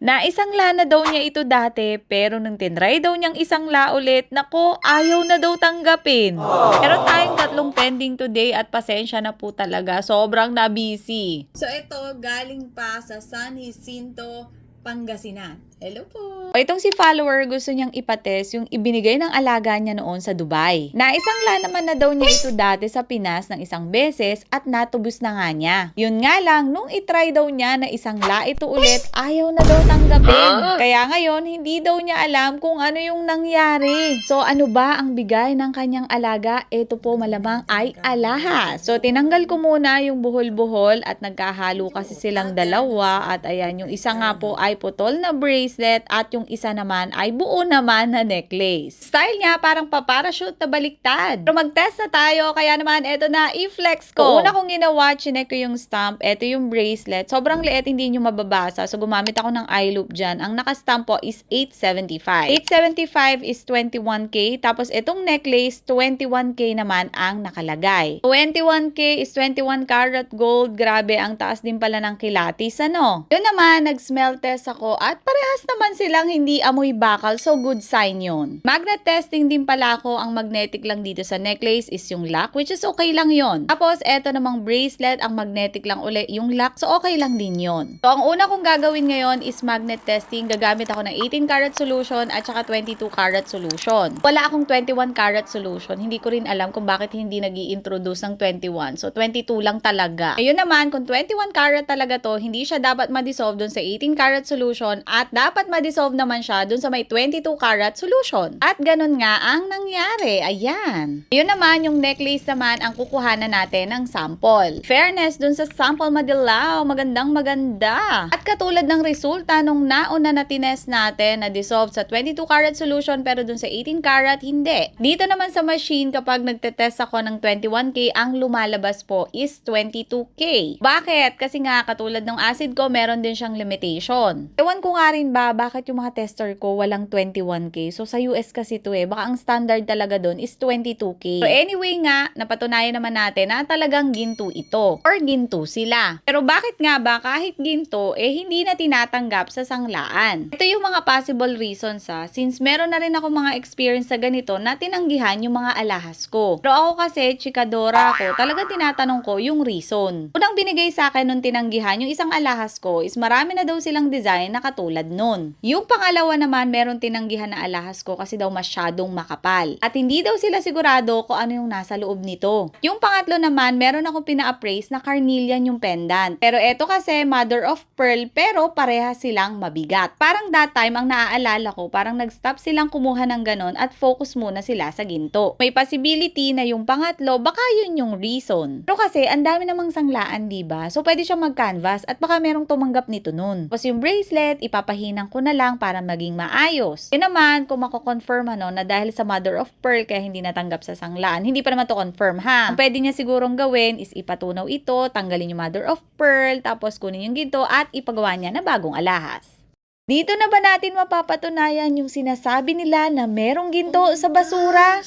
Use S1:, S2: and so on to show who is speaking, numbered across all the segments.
S1: Na isang la na daw niya ito dati, pero nung tinry daw niyang isang la ulit, nako, ayaw na daw tanggapin. Meron tayong tatlong pending today at pasensya na po talaga. Sobrang na busy. So ito, galing pa sa San Jacinto, Pangasinan. Hello po. Itong si follower gusto niyang ipatest yung ibinigay ng alaga niya noon sa Dubai. Na isang la naman na daw niya ito dati sa Pinas ng isang beses at natubos na nga niya. Yun nga lang, nung itry daw niya na isang la ito ulit, ayaw na daw tanggapin. Kaya ngayon, hindi daw niya alam kung ano yung nangyari. So ano ba ang bigay ng kanyang alaga? Ito po malamang ay alaha. So tinanggal ko muna yung buhol-buhol at nagkahalo kasi silang dalawa at ayan, yung isa nga po ay putol na bracelet at yung isa naman ay buo naman na necklace. Style niya parang paparachute na baliktad. Pero mag-test na tayo, kaya naman eto na, i-flex ko. Una kong ginawa, chinek ko yung stamp, eto yung bracelet. Sobrang liit, hindi nyo mababasa. So gumamit ako ng eye loop dyan. Ang nakastamp po is 875. 875 is 21k, tapos itong necklace, 21k naman ang nakalagay. 21k is 21 karat gold. Grabe, ang taas din pala ng kilatis, ano? Yun naman, nag-smell test ako at parehas naman silang hindi amoy bakal, so good sign yun. Magnet testing din pala ako, ang magnetic lang dito sa necklace is yung lock, which is okay lang yon. Tapos, eto namang bracelet, ang magnetic lang uli yung lock, so okay lang din yon. So, ang una kong gagawin ngayon is magnet testing. Gagamit ako ng 18 karat solution at saka 22 karat solution. Wala akong 21 karat solution. Hindi ko rin alam kung bakit hindi nag introduce ng 21. So, 22 lang talaga. Ayun naman, kung 21 karat talaga to, hindi siya dapat ma-dissolve dun sa 18 karat solution at dapat ma-dissolve naman siya dun sa may 22 karat solution. At ganun nga ang nangyari. Ayan. Yun naman, yung necklace naman ang kukuhanan natin ng sample. Fairness dun sa sample madilaw, magandang maganda. At katulad ng resulta nung nauna na tinest natin na dissolve sa 22 karat solution pero dun sa 18 karat, hindi. Dito naman sa machine, kapag nagtetest ako ng 21K, ang lumalabas po is 22K. Bakit? Kasi nga, katulad ng acid ko, meron din siyang limitation. Ewan ko nga rin ba, bakit yung mga tester ko walang 21K? So, sa US kasi to eh. Baka ang standard talaga doon is 22K. So, anyway nga, napatunayan naman natin na talagang ginto ito. Or ginto sila. Pero bakit nga ba kahit ginto, eh hindi na tinatanggap sa sanglaan? Ito yung mga possible reasons ha. Since meron na rin ako mga experience sa ganito na tinanggihan yung mga alahas ko. Pero ako kasi, chikadora ako, talaga tinatanong ko yung reason. Unang binigay sa akin nung tinanggihan yung isang alahas ko is marami na daw silang design na katulad nun. Yung pangalawa naman, meron tinanggihan na alahas ko kasi daw masyadong makapal. At hindi daw sila sigurado kung ano yung nasa loob nito. Yung pangatlo naman, meron akong pina-appraise na carnelian yung pendant. Pero eto kasi, mother of pearl, pero pareha silang mabigat. Parang that time, ang naaalala ko, parang nag-stop silang kumuha ng ganon at focus muna sila sa ginto. May possibility na yung pangatlo, baka yun yung reason. Pero kasi, ang dami namang sanglaan, di ba? So, pwede siyang mag-canvas at baka merong tumanggap nito nun. Tapos yung bracelet, ipapahinang ko na lang para maging maayos. Yun naman, kung mako-confirm ano, na dahil sa mother of pearl kaya hindi natanggap sa sanglaan, hindi pa naman to confirm ha. Ang pwede niya sigurong gawin is ipatunaw ito, tanggalin yung mother of pearl, tapos kunin yung ginto at ipagawa niya na bagong alahas. Dito na ba natin mapapatunayan yung sinasabi nila na merong ginto sa basura?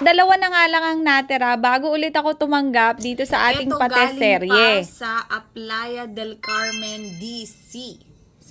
S1: Dalawa na nga lang ang natira bago ulit ako tumanggap dito sa ating
S2: Ito
S1: pateserye.
S2: galing pa sa Aplaya del Carmen, DC.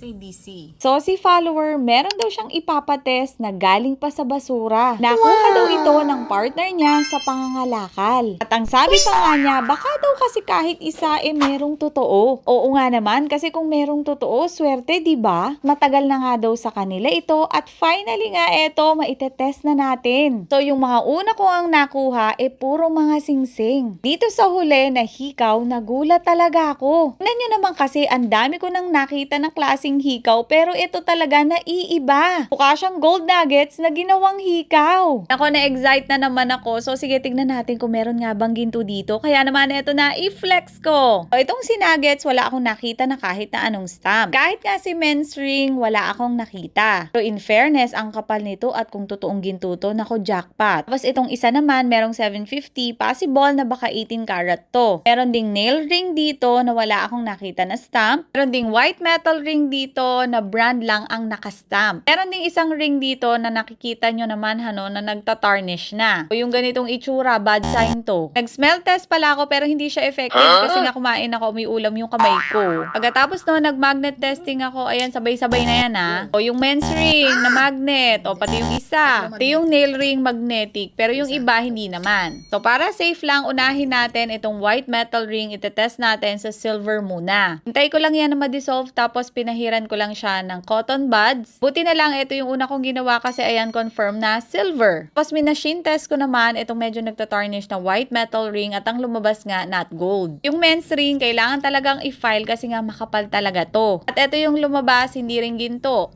S2: Say DC.
S1: So, si follower, meron daw siyang ipapatest na galing pa sa basura. Nakuha daw ito ng partner niya sa pangangalakal. At ang sabi pa nga niya, baka daw kasi kahit isa eh merong totoo. Oo nga naman, kasi kung merong totoo, swerte, di ba? Matagal na nga daw sa kanila ito at finally nga eto, maitetest na natin. So, yung mga una ko ang nakuha, eh puro mga singsing. Dito sa huli na hikaw, nagulat talaga ako. Tignan nyo naman kasi, ang dami ko nang nakita ng klaseng hikaw, pero ito talaga naiiba. Mukha siyang gold nuggets na ginawang hikaw. Ako, na-excite na naman ako. So, sige, tignan natin kung meron nga bang ginto dito. Kaya naman, ito na, i-flex ko. So, itong si nuggets, wala akong nakita na kahit na anong stamp. Kahit nga si men's ring, wala akong nakita. Pero in fairness, ang kapal nito at kung totoong ginto to, nako jackpot. Tapos itong isa naman, merong 750, possible na baka 18 karat to. Meron ding nail ring dito na wala akong nakita na stamp. Meron ding white metal ring dito na brand lang ang nakastamp. Meron ding isang ring dito na nakikita nyo naman hano na nagtatarnish na. O yung ganitong itsura, bad sign to. Nag-smell test pala ako pero hindi siya effective kasi nga kumain ako, may ulam yung kamay ko. Pagkatapos no, nag-magnet testing ako, ayan, sabay-sabay na yan ha. O yung men's ring na magnet, o pati yung isa. Ito yung nail ring magnetic, pero yung iba hindi naman. So para safe lang, unahin natin itong white metal ring, itetest natin sa silver muna. Hintay ko lang yan na ma-dissolve, tapos pinahiran ko lang siya ng cotton buds. Buti na lang, ito yung una kong ginawa kasi ayan, confirm na silver. Tapos minachine test ko naman, itong medyo nagtatarnish na white metal ring at ang lumabas nga, not gold. Yung men's ring, kailangan talagang i-file kasi nga makapal talaga to. At ito yung lumabas, hindi rin ginto.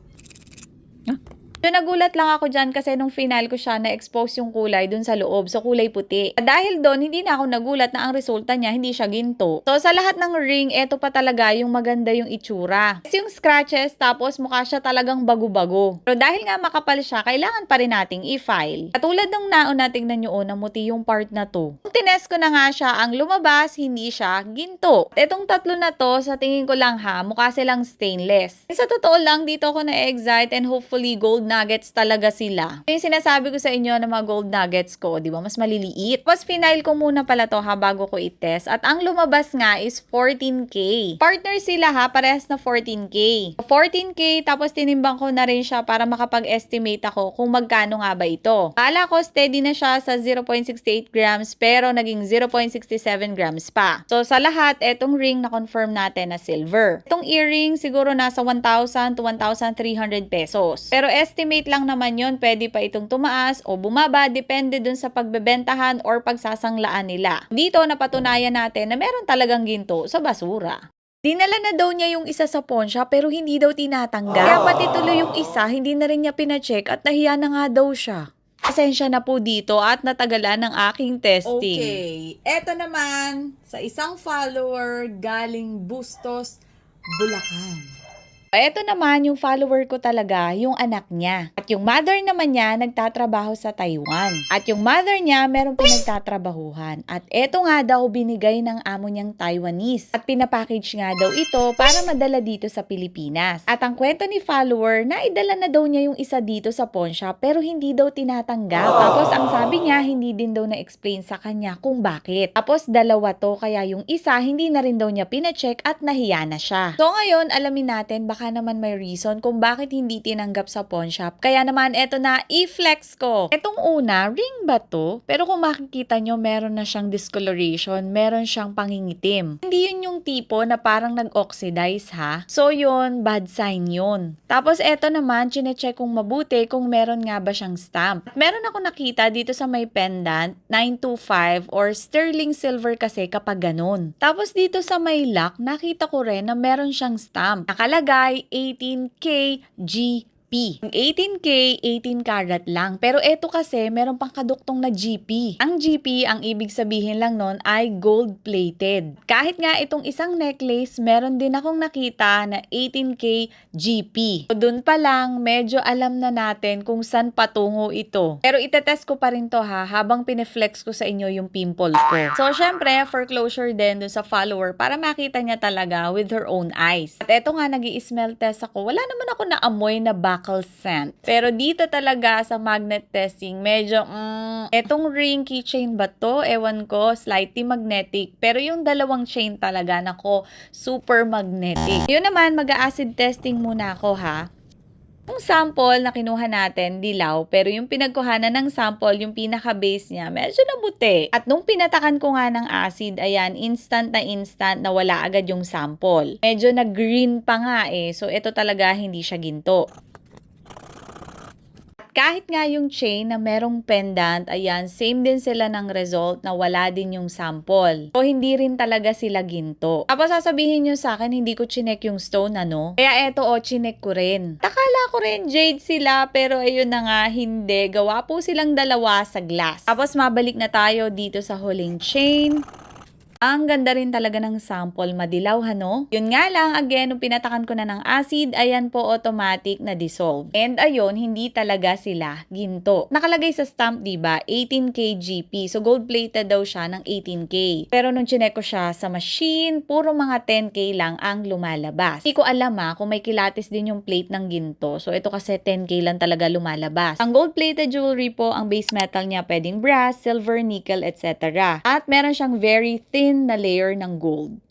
S1: So, nagulat lang ako dyan kasi nung final ko siya, na-expose yung kulay dun sa loob. So, kulay puti. At dahil doon, hindi na ako nagulat na ang resulta niya, hindi siya ginto. So, sa lahat ng ring, eto pa talaga yung maganda yung itsura. Kasi yung scratches, tapos mukha siya talagang bago-bago. Pero dahil nga makapal siya, kailangan pa rin nating i-file. Katulad nung naon nating na nyo, namuti yung part na to. Nung tines ko na nga siya, ang lumabas, hindi siya ginto. At Etong tatlo na to, sa tingin ko lang ha, mukha silang stainless. Sa totoo lang, dito ako na-excite and hopefully gold nuggets talaga sila. Yung sinasabi ko sa inyo na mga gold nuggets ko, di ba, mas maliliit. Tapos final ko muna pala to ha, bago ko i-test. At ang lumabas nga is 14K. Partner sila ha, parehas na 14K. 14K, tapos tinimbang ko na rin siya para makapag-estimate ako kung magkano nga ba ito. Kala ko steady na siya sa 0.68 grams, pero naging 0.67 grams pa. So sa lahat, etong ring na confirm natin na silver. Itong earring siguro nasa 1,000 to 1,300 pesos. Pero estimate lang naman yon pwede pa itong tumaas o bumaba, depende dun sa pagbebentahan or pagsasanglaan nila. Dito napatunayan natin na meron talagang ginto sa basura. Dinala na daw niya yung isa sa shop pero hindi daw tinatanggap. Kaya pati tuloy yung isa, hindi na rin niya pinacheck at nahiya na nga daw siya. Pasensya na po dito at natagalan ng aking testing.
S2: Okay. Eto naman, sa isang follower galing Bustos, Bulacan.
S1: Ito naman yung follower ko talaga, yung anak niya. At yung mother naman niya nagtatrabaho sa Taiwan. At yung mother niya meron pinagtatrabahuhan. At ito nga daw binigay ng amo niyang Taiwanese. At pinapackage nga daw ito para madala dito sa Pilipinas. At ang kwento ni follower, naidala na daw niya yung isa dito sa pawn shop pero hindi daw tinatanggap. Tapos ang sabi niya, hindi din daw na-explain sa kanya kung bakit. Tapos dalawa to, kaya yung isa hindi na rin daw niya pinacheck at nahiya na siya. So ngayon, alamin natin baka naman may reason kung bakit hindi tinanggap sa pawn shop. Kaya naman, eto na, i-flex ko. Etong una, ring ba to? Pero kung makikita nyo, meron na siyang discoloration, meron siyang pangingitim. Hindi yun yung tipo na parang nag-oxidize ha. So yun, bad sign yun. Tapos eto naman, chinecheck kong mabuti kung meron nga ba siyang stamp. Meron ako nakita dito sa may pendant, 925 or sterling silver kasi kapag ganun. Tapos dito sa may lock, nakita ko rin na meron siyang stamp. Nakalagay 18K GP. Ang 18K, 18 karat lang. Pero eto kasi, meron pang kaduktong na GP. Ang GP, ang ibig sabihin lang nun ay gold-plated. Kahit nga itong isang necklace, meron din akong nakita na 18K GP. So, dun pa lang, medyo alam na natin kung saan patungo ito. Pero itetest ko pa rin to ha, habang pineflex ko sa inyo yung pimple ko. So, syempre, for closure din dun sa follower para makita niya talaga with her own eyes. At eto nga, nag smell test ako. Wala naman ako naamoy na buckle scent. Pero dito talaga sa magnet testing, medyo, mm, etong ring keychain ba to? Ewan ko, slightly magnetic. Pero yung dalawang chain talaga, nako, super magnetic. Yun naman, mag-acid testing muna ako ha. Yung sample na kinuha natin, dilaw, pero yung pinagkuhanan ng sample, yung pinaka-base niya, medyo nabuti. At nung pinatakan ko nga ng acid, ayan, instant na instant na wala agad yung sample. Medyo nag-green pa nga eh, so ito talaga hindi siya ginto. Kahit nga yung chain na merong pendant, ayan, same din sila ng result na wala din yung sample. So, hindi rin talaga sila ginto. Tapos sasabihin nyo sa akin, hindi ko chinek yung stone, ano? Kaya eto, o, chinek ko rin. Takala ko rin jade sila, pero ayun na nga, hindi. Gawa po silang dalawa sa glass. Tapos mabalik na tayo dito sa huling chain. Ang ganda rin talaga ng sample, madilaw no? Yun nga lang, again, nung pinatakan ko na ng acid, ayan po automatic na dissolve. And ayun, hindi talaga sila ginto. Nakalagay sa stamp, di ba 18K GP. So gold-plated daw siya ng 18K. Pero nung chinek ko siya sa machine, puro mga 10K lang ang lumalabas. Hindi ko alam ah, kung may kilatis din yung plate ng ginto. So ito kasi 10K lang talaga lumalabas. Ang gold-plated jewelry po, ang base metal niya pwedeng brass, silver, nickel, etc. At meron siyang very na layer ng gold.